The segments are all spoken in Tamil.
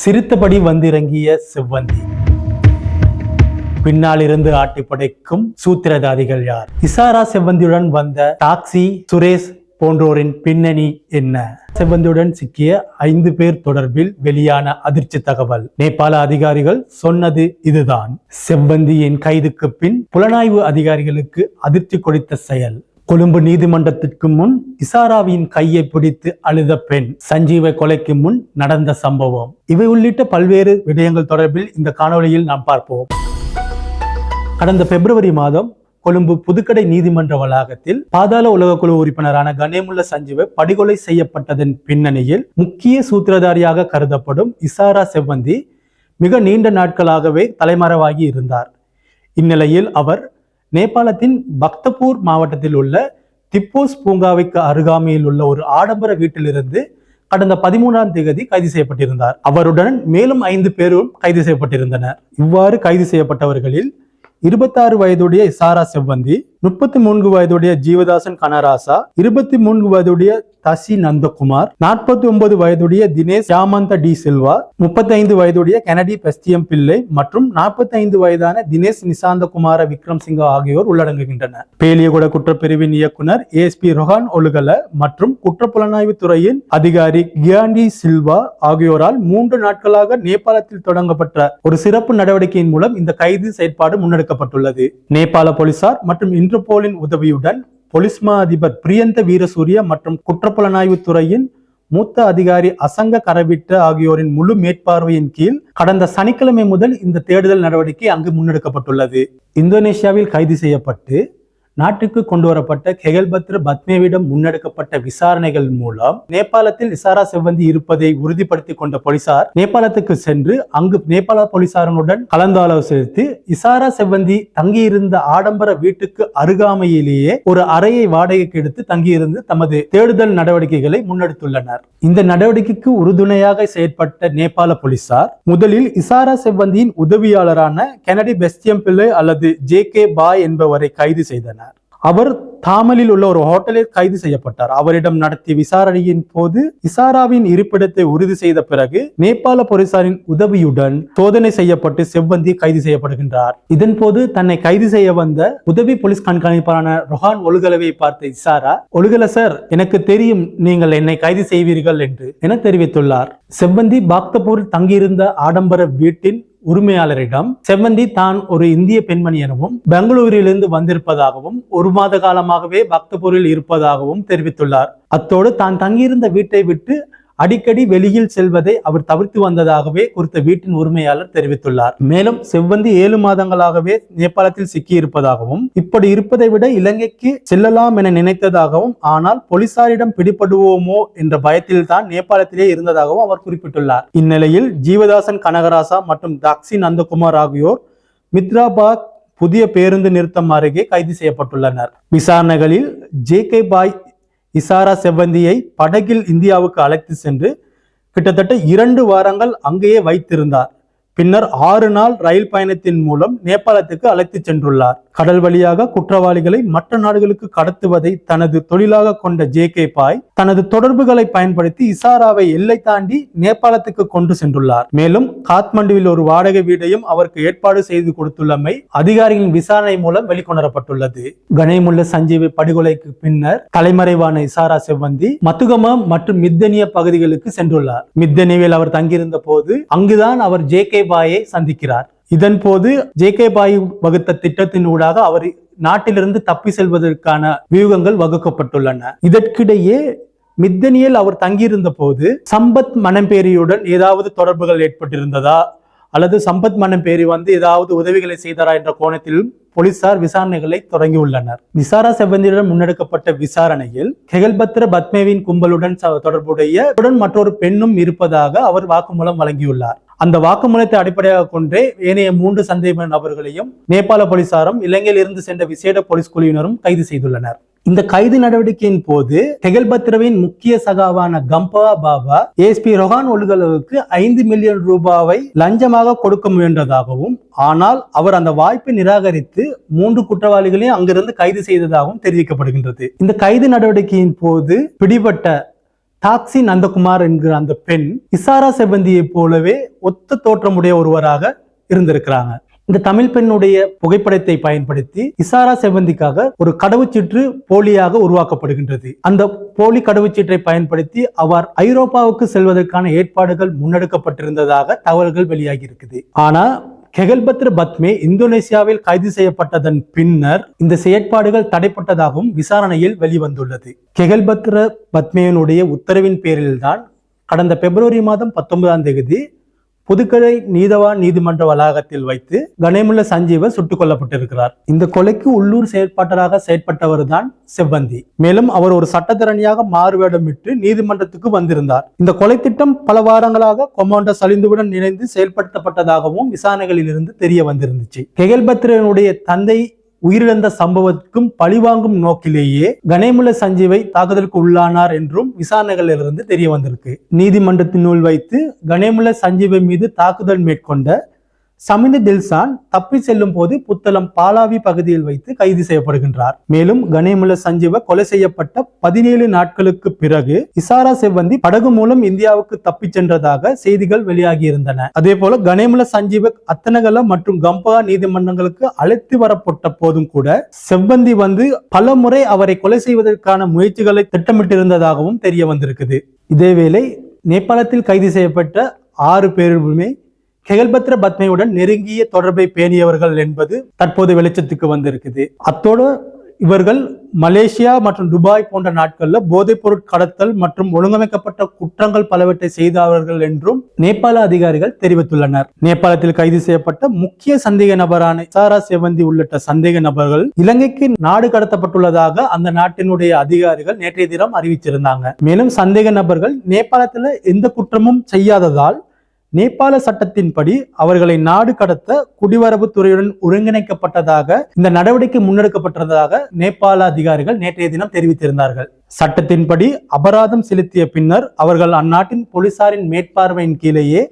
சிரித்தபடி வந்திறங்கிய செவ்வந்தி. பின்னால் இருந்து ஆட்டி படைக்கும் சூத்திரதாரிகள் யார்? இசாரா செவ்வந்தியுடன் வந்த டாக்ஸி சுரேஷ் போன்றோரின் பின்னணி என்ன? செவ்வந்தியுடன் சிக்கிய ஐந்து பேர் தொடர்பில் வெளியான அதிர்ச்சி தகவல். நேபாள அதிகாரிகள் சொன்னது இதுதான். செவ்வந்தியின் கைதுக்கு பின் புலனாய்வு அதிகாரிகளுக்கு அதிர்ச்சி கொடுத்த செயல். கொழும்பு நீதிமன்றத்திற்கு முன் இசாராவின் கையை பிடித்து அழுத பெண் சஞ்சீவை கொலைக்கு முன் நடந்த சம்பவம். இவை உள்ளிட்ட பல்வேறு விடயங்கள் தொடர்பில் இந்த காணொளியில் நாம் பார்ப்போம். கடந்த பிப்ரவரி மாதம் கொழும்பு புதுக்கடை நீதிமன்ற வளாகத்தில் பாதாள உலகக்குழு உறுப்பினரான கணேமுல்ல சஞ்சீவ படுகொலை செய்யப்பட்டதன் பின்னணியில் முக்கிய சூத்திரதாரியாக கருதப்படும் இசாரா செவ்வந்தி மிக நீண்ட நாட்களாகவே தலைமறைவாகி இருந்தார். இந்நிலையில் அவர் நேபாளத்தின் பக்தபூர் மாவட்டத்தில் உள்ள திப்போஸ் பூங்காவைக்கு அருகாமையில் உள்ள ஒரு ஆடம்பர வீட்டிலிருந்து கடந்த பதிமூன்றாம் தேதி கைது செய்யப்பட்டிருந்தார். அவருடன் மேலும் ஐந்து பேரும் கைது செய்யப்பட்டிருந்தனர். இவ்வாறு கைது செய்யப்பட்டவர்களில் இருபத்தாறு வயதுடைய இசாரா செவ்வந்தி முப்பத்தி மூன்று வயதுடைய ஜீவதாசன் கனராசா இருபத்தி மூன்று வயதுடைய தசி நந்தகுமார் நாற்பத்தி ஒன்பது வயதுடைய தினேஷ் யாமந்த டி சில்வா முப்பத்தி ஐந்து வயதுடைய கெனடி பெஸ்டியம் பிள்ளை மற்றும் நாற்பத்தி ஐந்து வயதான தினேஷ் நிசாந்தகுமார விக்ரம் சிங்கா ஆகியோர் உள்ளடங்குகின்றனர். பேலியகுட குற்றப்பிரிவின் இயக்குனர் ஏஎஸ்பி ரொஹான் ஒழுகல மற்றும் குற்றப்புலனாய்வு துறையின் அதிகாரி கியாண்டி சில்வா ஆகியோரால் மூன்று நாட்களாக நேபாளத்தில் தொடங்கப்பட்ட ஒரு சிறப்பு நடவடிக்கையின் மூலம் இந்த கைது செயற்பாடு முன்னெடுக்கப்பட்டுள்ளது. நேபாள போலீசார் மற்றும் இன்டர்போலின் உதவியுடன் பொலிஸ்மா அதிபர் பிரியந்த வீரசூரிய மற்றும் குற்றப்புலனாய்வு துறையின் மூத்த அதிகாரி அசங்க கரவிட்ட ஆகியோரின் முழு மேற்பார்வையின் கீழ் கடந்த சனிக்கிழமை முதல் இந்த தேடுதல் நடவடிக்கை அங்கு முன்னெடுக்கப்பட்டுள்ளது. இந்தோனேஷியாவில் கைது செய்யப்பட்டு நாட்டுக்கு கொண்டு வரப்பட்ட கெகல்பத்ர பத்மேவிடம் முன்னெடுக்கப்பட்ட விசாரணைகள் மூலம் நேபாளத்தில் இசாரா செவ்வந்தி இருப்பதை உறுதிப்படுத்திக் கொண்ட போலீசார் நேபாளத்துக்கு சென்று அங்கு நேபாள போலீசாரனுடன் கலந்தாலோசித்து இசாரா செவ்வந்தி தங்கியிருந்த ஆடம்பர வீட்டுக்கு அருகாமையிலேயே ஒரு அறையை வாடகைக்கு எடுத்து தங்கியிருந்து தமது தேடுதல் நடவடிக்கைகளை முன்னெடுத்துள்ளனர். இந்த நடவடிக்கைக்கு உறுதுணையாக செயற்பட்ட நேபாள போலீசார் முதலில் இசாரா செவ்வந்தியின் உதவியாளரான கெனடி பெஸ்டியம் பிள்ளை அல்லது ஜே கே பாய் என்பவரை கைது செய்தனர். அவர் தாமலில் உள்ள ஒரு ஹோட்டலில் கைது செய்யப்பட்டார். அவரிடம் நடத்திய விசாரணையின் போது இசாராவின் இருப்பிடத்தை உறுதி செய்த பிறகு நேபாள போலீசாரின் உதவியுடன் சோதனை செய்யப்பட்டு செவ்வந்தி கைது செய்யப்படுகின்றார். இதன் போது தன்னை கைது செய்ய வந்த உதவி போலீஸ் கண்காணிப்பாளரான ரொஹான் ஒழுகலவை பார்த்த இசாரா ஒழுகல சார் எனக்கு தெரியும் நீங்கள் என்னை கைது செய்வீர்கள் என்று என தெரிவித்துள்ளார். செவ்வந்தி பாக்தபூரில் தங்கியிருந்த ஆடம்பர வீட்டின் உரிமையாளரிடம் செவ்வந்தி தான் ஒரு இந்திய பெண்மணி எனவும் பெங்களூரிலிருந்து வந்திருப்பதாகவும் ஒரு மாத காலமாகவே பக்தபூரில் இருப்பதாகவும் தெரிவித்துள்ளார். அத்தோடு தான் தங்கியிருந்த வீட்டை விட்டு அடிக்கடி வெளியில் செல்வதை அவர் தவிர்த்து வந்ததாகவே குறித்த வீட்டின் உரிமையாளர் தெரிவித்துள்ளார். மேலும் செவ்வந்தி ஏழு மாதங்களாகவே நேபாளத்தில் சிக்கியிருப்பதாகவும் இப்படி இருப்பதை விட இலங்கைக்கு செல்லலாம் என நினைத்ததாகவும் ஆனால் போலீசாரிடம் பிடிபடுவோமோ என்ற பயத்தில் தான் நேபாளத்திலே இருந்ததாகவும் அவர் குறிப்பிட்டுள்ளார். இந்நிலையில் ஜீவதாசன் கனகராசா மற்றும் தக்ஷி நந்தகுமார் ஆகியோர் மித்ராபாத் புதிய பேருந்து நிறுத்தம் அருகே கைது செய்யப்பட்டுள்ளனர். விசாரணைகளில் ஜே கே பாய் இசாரா செவ்வந்தியை படகில் இந்தியாவுக்கு அழைத்து சென்று கிட்டத்தட்ட இரண்டு வாரங்கள் அங்கேயே வைத்திருந்தார். பின்னர் ஆறு நாள் ரயில் பயணத்தின் மூலம் நேபாளத்துக்கு அழைத்து சென்றுள்ளார். கடல் வழியாக குற்றவாளிகளை மற்ற நாடுகளுக்கு கடத்துவதை தனது தொழிலாக கொண்ட ஜே கே பாய் தனது தொடர்புகளை பயன்படுத்தி இசாராவை எல்லை தாண்டி நேபாளத்துக்கு கொண்டு சென்றுள்ளார். மேலும் காத்மண்டுவில் ஒரு வாடகை வீடையும் அவருக்கு ஏற்பாடு செய்து கொடுத்துள்ளமை அதிகாரிகளின் விசாரணை மூலம் வெளிக்கொணரப்பட்டுள்ளது. கணேமுல்ல சஞ்சீவி படுகொலைக்கு பின்னர் தலைமறைவான இசாரா செவ்வந்தி மத்துகம மற்றும் மித்தனிய பகுதிகளுக்கு சென்றுள்ளார். மித்தனிவில் அவர் தங்கியிருந்த போது அங்குதான் அவர் ஜே கே பாயை சந்திக்கிறார். இதன் போது ஜே கே பாய் வகுத்த திட்டத்தினூடாக அவர் நாட்டிலிருந்து தப்பி செல்வதற்கான வியூகங்கள் வகுக்கப்பட்டுள்ளன. இதற்கிடையே மித்தனியில் அவர் தங்கியிருந்த போது சம்பத் மணம்பேரியுடன் ஏதாவது தொடர்புகள் ஏற்பட்டிருந்ததா? அல்லது சம்பத் மணம்பேரி வந்து ஏதாவது உதவிகளை செய்தாரா என்ற கோணத்தில் போலீசார் விசாரணைகளை தொடங்கியுள்ளனர். விசாரா செவ்வந்தியுடன் முன்னெடுக்கப்பட்ட விசாரணையில் ஹெகல்பத்ர பத்மேவின் கும்பலுடன் தொடர்புடைய உடன் மற்றொரு பெண்ணும் இருப்பதாக அவர் வாக்குமூலம் வழங்கியுள்ளார். அந்த வாக்குமூலத்தை அடிப்படையாக கொண்டே ஏனைய மூன்று சந்தேக நபர்களையும் நேபாள போலீசாரும் இலங்கையில் இருந்து சென்ற விசேட போலீஸ் குழுவினரும் கைது செய்துள்ளனர். இந்த கைது நடவடிக்கையின் போது தெகல்பத்ரவின் முக்கிய சகாவான கம்பா பாபா ஏஎஸ்பி ரொஹான் ஒழுகலவுக்கு ஐந்து மில்லியன் ரூபாவை லஞ்சமாக கொடுக்க முயன்றதாகவும் ஆனால் அவர் அந்த வாய்ப்பை நிராகரித்து மூன்று குற்றவாளிகளையும் அங்கிருந்து கைது செய்ததாகவும் தெரிவிக்கப்படுகின்றது. இந்த கைது நடவடிக்கையின் போது பிடிபட்ட டாக்ஸி நந்தகுமார் என்கிற அந்த பெண் இசாரா செவ்வந்தியைப் போலவே ஒத்த தோற்றமுடைய ஒருவராக இருந்திருக்கிறாங்க. இந்த தமிழ் பெண்ணுடைய புகைப்படத்தை பயன்படுத்தி இசாரா செவ்வந்திக்காக ஒரு கடவுச்சீற்று போலியாக உருவாக்கப்படுகின்றது. அந்த போலி கடவுச்சீற்றை பயன்படுத்தி அவர் ஐரோப்பாவுக்கு செல்வதற்கான ஏற்பாடுகள் முன்னெடுக்கப்பட்டிருந்ததாக தகவல்கள் வெளியாகி இருக்குது. ஆனா கெகல்பத்ர பத்மே இந்தோனேசியாவில் கைது செய்யப்பட்டதன் பின்னர் இந்த செயற்பாடுகள் தடைப்பட்டதாகவும் விசாரணையில் வெளிவந்துள்ளது. கெகல்பத்ர பத்மேயனுடைய உத்தரவின் பேரில்தான் கடந்த பிப்ரவரி மாதம் பத்தொன்பதாம் தேதி புதுக்கடை நீதவான் நீதிமன்ற வளாகத்தில் வைத்து கணேமுல்ல சஞ்சீவ சுட்டுக் கொல்லப்பட்டிருக்கிறார். இந்த கொலைக்கு உள்ளூர் செயற்பாட்டராக செயற்பட்டவர் தான் செவ்வந்தி. மேலும் அவர் ஒரு சட்டத்தரணியாக மாறுவேடமிட்டு நீதிமன்றத்துக்கு வந்திருந்தார். இந்த கொலை திட்டம் பல வாரங்களாக கொமாண்டர் சலிந்துவுடன் இணைந்து செயல்படுத்தப்பட்டதாகவும் விசாரணைகளில் இருந்து தெரிய வந்திருந்துச்சு. கெகல்பத்ரனுடைய தந்தை உயிரிழந்த சம்பவத்துக்கும் பழிவாங்கும் நோக்கிலேயே கணேமுல சஞ்சீவை தாக்குதலுக்கு உள்ளானார் என்றும் விசாரணைகளிலிருந்து தெரிய வந்திருக்கு. நீதிமன்றத்தினுள் வைத்து கணேமுல சஞ்சீவை மீது தாக்குதல் மேற்கொண்ட சமிந்த தில்சான் தப்பி செல்லும் போது புத்தளம் பாலாவி பகுதியில் வைத்து கைது செய்யப்படுகின்றார். மேலும் கணேமுல சஞ்சீவ கொலை செய்யப்பட்ட பதினேழு நாட்களுக்கு பிறகு இசாரா செவ்வந்தி படகு மூலம் இந்தியாவுக்கு தப்பி சென்றதாக செய்திகள் வெளியாகி இருந்தன அதே போல கணேமுல சஞ்சீவ அத்தனகல மற்றும் கம்பா நீதிமன்றங்களுக்கு அழைத்து வரப்பட்ட போதும் கூட செவ்வந்தி வந்து பல முறை அவரை கொலை செய்வதற்கான முயற்சிகளை திட்டமிட்டிருந்ததாகவும் தெரிய வந்திருக்குது. இதேவேளை நேபாளத்தில் கைது செய்யப்பட்ட ஆறு பேருமே கெகல்பத்ர பத்மையுடன் நெருங்கிய தொடர்பை பேணியவர்கள் என்பது தற்போது வெளிச்சத்துக்கு வந்திருக்குது. அத்தோடு இவர்கள் மலேசியா மற்றும் துபாய் போன்ற நாட்களில் போதைப் பொருட் கடத்தல் மற்றும் ஒழுங்கமைக்கப்பட்ட குற்றங்கள் பலவற்றை செய்தவர்கள் என்றும் நேபாள அதிகாரிகள் தெரிவித்துள்ளனர். நேபாளத்தில் கைது செய்யப்பட்ட முக்கிய சந்தேக நபரான சாரா செவந்தி உள்ளிட்ட சந்தேக நபர்கள் இலங்கைக்கு நாடு கடத்தப்பட்டுள்ளதாக அந்த நாட்டினுடைய அதிகாரிகள் நேற்றைய தினம் அறிவிச்சிருந்தாங்க. மேலும் சந்தேக நபர்கள் நேபாளத்தில் எந்த குற்றமும் செய்யாததால் நேபாள சட்டத்தின்படி அவர்களை நாடு கடத்த குடிவரவு துறையுடன் ஒருங்கிணைக்கப்பட்டதாக இந்த நடவடிக்கை முன்னெடுக்கப்பட்டதாக நேபாள அதிகாரிகள் நேற்றைய தினம் தெரிவித்திருந்தார்கள். சட்டத்தின்படி அபராதம் செலுத்திய பின்னர் அவர்கள் அந்நாட்டின் போலீசாரின் மேற்பார்வையின் கீழேயே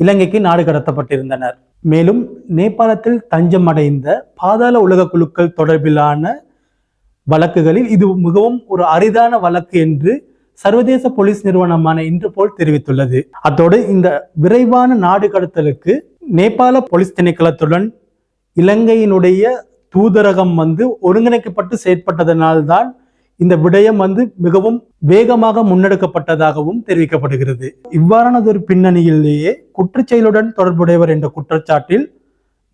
இலங்கைக்கு நாடு கடத்தப்பட்டிருந்தனர். மேலும் நேபாளத்தில் தஞ்சம் அடைந்த பாதாள உலக குழுக்கள் தொடர்பிலான வழக்குகளில் இது மிகவும் ஒரு அரிதான வழக்கு என்று சர்வதேச போலீஸ் நிறுவனமான இன்டர்போல் தெரிவித்துள்ளது. அத்தோடு இந்த விரைவான நாடு கடத்தலுக்கு நேபாள போலீஸ் திணைக்களத்துடன் இலங்கையினுடைய தூதரகம் வந்து ஒருங்கிணைக்கப்பட்டு செயற்பட்டதனால்தான் இந்த விடயம் வந்து மிகவும் வேகமாக முன்னெடுக்கப்பட்டதாகவும் தெரிவிக்கப்படுகிறது. இவ்வாறானதொரு பின்னணியிலேயே குற்றச்செயலுடன் தொடர்புடையவர் என்ற குற்றச்சாட்டில்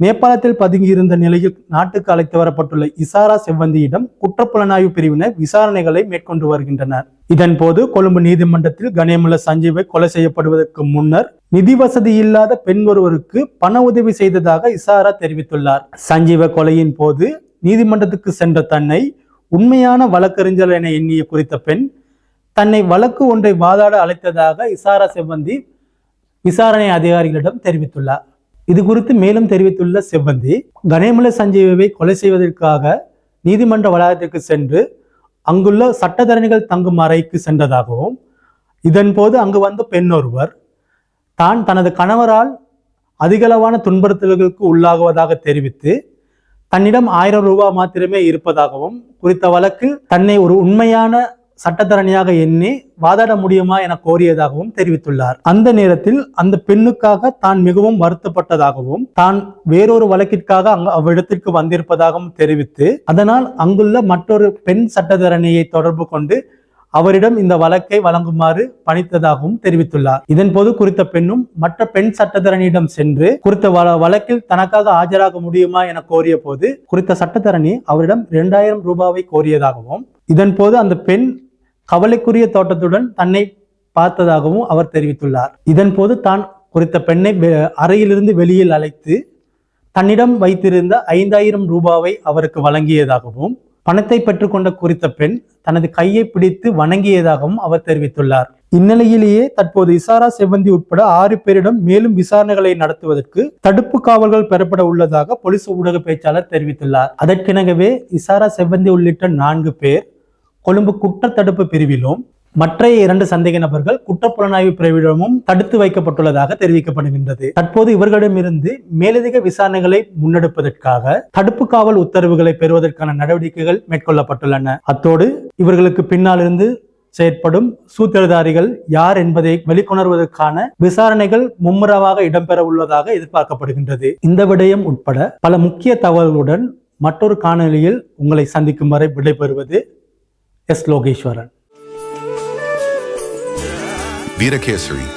நேபாளத்தில் பதுங்கியிருந்த நிலையில் நாட்டுக்கு அழைத்து வரப்பட்டுள்ள இசாரா செவ்வந்தியிடம் குற்றப்புலனாய்வு பிரிவினர் விசாரணைகளை மேற்கொண்டு வருகின்றனர். இதன் போது கொழும்பு நீதிமன்றத்தில் கணேமுல சஞ்சீவை கொலை செய்யப்படுவதற்கு முன்னர் நிதி வசதி இல்லாத பெண் ஒருவருக்கு பண உதவி செய்ததாக இசாரா தெரிவித்துள்ளார். சஞ்சீவ கொலையின் போது நீதிமன்றத்துக்கு சென்ற தன்னை உண்மையான வழக்கறிஞர் என எண்ணிய குறித்த பெண் தன்னை வழக்கு ஒன்றை வாதாட அழைத்ததாக இசாரா செவ்வந்தி விசாரணை அதிகாரிகளிடம் தெரிவித்துள்ளார். இது குறித்து மேலும் தெரிவித்துள்ள செவ்வந்தி கணேமலை சஞ்சீவை கொலை செய்வதற்காக நீதிமன்ற வளாகத்திற்கு சென்று அங்குள்ள சட்டத்தரணிகள் தங்கும் அறைக்கு சென்றதாகவும் இதன் போது அங்கு வந்த பெண் ஒருவர் தான் தனது கணவரால் அதிகளவான துன்புறுத்தல்களுக்கு உள்ளாகுவதாக தெரிவித்து தன்னிடம் ஆயிரம் ரூபாய் மாத்திரமே இருப்பதாகவும் குறித்த வழக்கில் தன்னை ஒரு உண்மையான சட்டத்தரணியாக எண்ணி வாதாட முடியுமா என கோரியதாகவும் தெரிவித்துள்ளார். அந்த நேரத்தில் அந்த பெண்ணுக்காக தான் மிகவும் வருத்தப்பட்டதாகவும் தான் வேறொரு வழக்கிற்காக அங்கு அவ்விடத்திற்கு வந்திருப்பதாகவும் தெரிவித்து அதனால் அங்குள்ள மற்றொரு பெண் சட்டத்தரணியை தொடர்பு கொண்டு அவரிடம் இந்த வழக்கை வழங்குமாறு பணித்ததாகவும் தெரிவித்துள்ளார். இதன் போது குறித்த பெண்ணும் மற்ற பெண் சட்டத்தரணியிடம் சென்று குறித்த வழக்கில் தனக்காக ஆஜராக முடியுமா என கோரிய போது குறித்த சட்டத்தரணி அவரிடம் இரண்டாயிரம் ரூபாவை கோரியதாகவும் இதன் போது அந்த பெண் கவலைக்குரிய தோட்டத்துடன் தன்னை பார்த்ததாகவும் அவர் தெரிவித்துள்ளார். இதன் போது தான் குறித்த பெண்ணை வெ- அறையிலிருந்து வெளியில் அழைத்து தன்னிடம் வைத்திருந்த ஐந்தாயிரம் ரூபாவை அவருக்கு வழங்கியதாகவும் பணத்தை பெற்றுக்கொண்ட குறித்த பெண் தனது கையை பிடித்து வணங்கியதாகவும் அவர் தெரிவித்துள்ளார். இந்நிலையிலேயே தற்போது இசாரா செவ்வந்தி உட்பட ஆறு பேரிடம் மேலும் விசாரணைகளை நடத்துவதற்கு தடுப்பு காவல்கள் பெறப்பட உள்ளதாக போலீஸ் ஊடக பேச்சாளர் தெரிவித்துள்ளார். அதற்கிணங்கவே இசாரா செவ்வந்தி உள்ளிட்ட நான்கு பேர் கொழும்பு குற்றத்தடுப்பு பிரிவிலும் மற்ற இரண்டு சந்தேக நபர்கள் குற்றப்புலனாய்வு பிரிவிடமும் தடுத்து வைக்கப்பட்டுள்ளதாக தெரிவிக்கப்படுகின்றது. தற்போது இவர்களிடமிருந்து மேலதிக விசாரணைகளை முன்னெடுப்பதற்காக தடுப்பு காவல் உத்தரவுகளை பெறுவதற்கான நடவடிக்கைகள் மேற்கொள்ளப்பட்டுள்ளன. அத்தோடு இவர்களுக்கு பின்னாலிருந்து செயற்படும் சூத்திரதாரிகள் யார் என்பதை வெளிக்கொணர்வதற்கான விசாரணைகள் மும்முரமாக இடம்பெற உள்ளதாக எதிர்பார்க்கப்படுகின்றது. இந்த விடயம் உட்பட பல முக்கிய தகவல்களுடன் மற்றொரு காணொலியில் உங்களை சந்திக்கும் வரை விடைபெறுவது S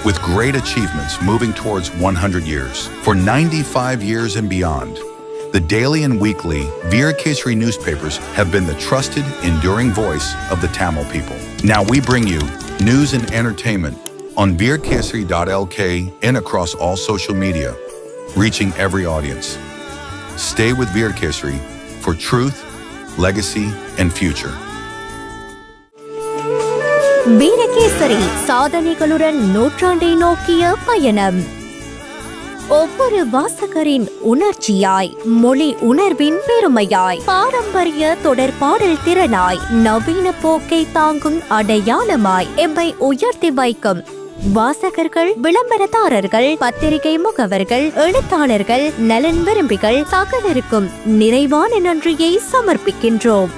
with great achievements moving towards 100 years. For 95 years and beyond, the daily and weekly Vidakesari newspapers have been the trusted, enduring voice of the Tamil people. Now we bring you news and entertainment on Vidakesari.lk and across all social media, reaching every audience. Stay with Vidakesari for truth, legacy, and future. Virakesari சாதனைகளுடன் நூற்றாண்டை நோக்கிய பயணம். ஒவ்வொரு வாசகரின் உணர்ச்சியாய் மொழி உணர்வின் பெருமையாய் பாரம்பரிய தொடர்பாடல் திறனாய் நவீன போக்கை தாங்கும் அடையாளமாய் எம்மை உயர்த்தி வைக்கும். வாசகர்கள் விளம்பரதாரர்கள் பத்திரிகை முகவர்கள் எழுத்தாளர்கள் நலன் விரும்பிகள் சகலருக்கும் நிறைவான நன்றியை சமர்ப்பிக்கின்றோம்.